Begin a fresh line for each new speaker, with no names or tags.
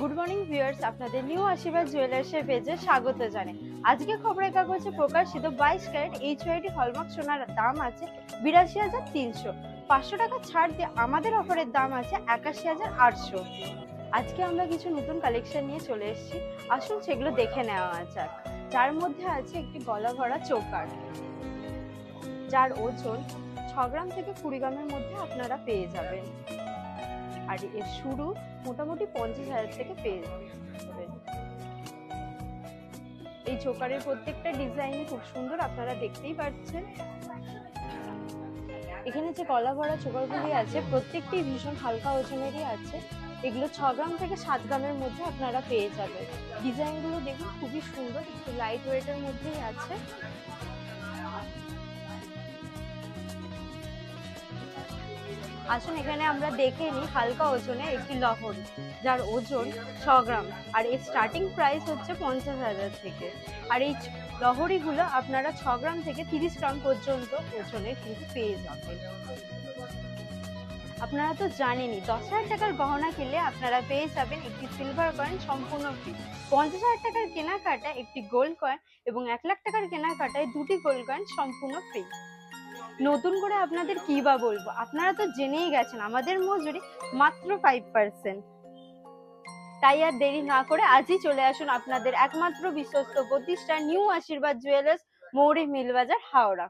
Good morning viewers আপনাদের new Ashirbad জুয়েলার্সের পেজে স্বাগত জানাই। আজকে খবরের কাগজে প্রকাশিত বাইশ ক্যারেট এইচ ওয়াইডি হলমার্ক সোনার দাম আছে বিরাশি হাজার তিনশো। পাঁচশো টাকা ছাড় দিয়ে আমাদের অফারের দাম আছে একাশি হাজার আটশো। আজকে আমরা কিছু নতুন কালেকশন নিয়ে চলে এসেছি। আসুন সেগুলো দেখে নেওয়া যাক। যার মধ্যে আছে একটি গলা ভরা চৌকার যার ওজন ছ গ্রাম থেকে কুড়ি গ্রামের মধ্যে আপনারা পেয়ে যাবেন। আর এর শুরু মোটামুটি পঞ্চাশ হাজার থেকে পেয়ে যাবেন এই চোকারের প্রত্যেকটা ডিজাইন খুব সুন্দর, আপনারা দেখতেই পাচ্ছেন। এখানে যে কলা ভরা চোকারগুলি আছে, প্রত্যেকটি ভীষণ হালকা ওজনেরই আছে। এগুলো ছ গ্রাম থেকে সাত গ্রামের মধ্যে আপনারা পেয়ে যাবেন। ডিজাইনগুলো দেখুন, খুবই সুন্দর, একটু লাইট ওয়েটের মধ্যেই আছে। আসুন, এখানে আমরা দেখে নিই হালকা ওজনে একটি লহরি যার ওজন ছ গ্রাম। আর এর স্টার্টিং প্রাইস হচ্ছে পঞ্চাশ হাজার থেকে। আর এই লহরিগুলো আপনারা ছ গ্রাম থেকে তিরিশ গ্রাম পর্যন্ত ওজনে কিন্তু পেয়ে যাবেন। আপনারা তো জানেনই, দশ হাজার টাকার গহনা কিনলে আপনারা পেয়ে যাবেন একটি সিলভার কয়েন সম্পূর্ণ ফ্রি পঞ্চাশ হাজার টাকার কেনাকাটা একটি গোল্ড কয়েন এবং এক লাখ টাকার কেনাকাটায় দুটি গোল্ড কয়েন সম্পূর্ণ ফ্রি নতুন করে আপনাদের কি বা বলব? আপনারা তো জেনেই গেছেন, আমাদের মজুরি মাত্র ফাইভ পার্সেন্ট তাই আর দেরি না করে আজই চলে আসুন আপনাদের একমাত্র বিশ্বস্ত প্রতিষ্ঠান নিউ আশীর্বাদ জুয়েলার্স মৌরি মিলবাজার, হাওড়া।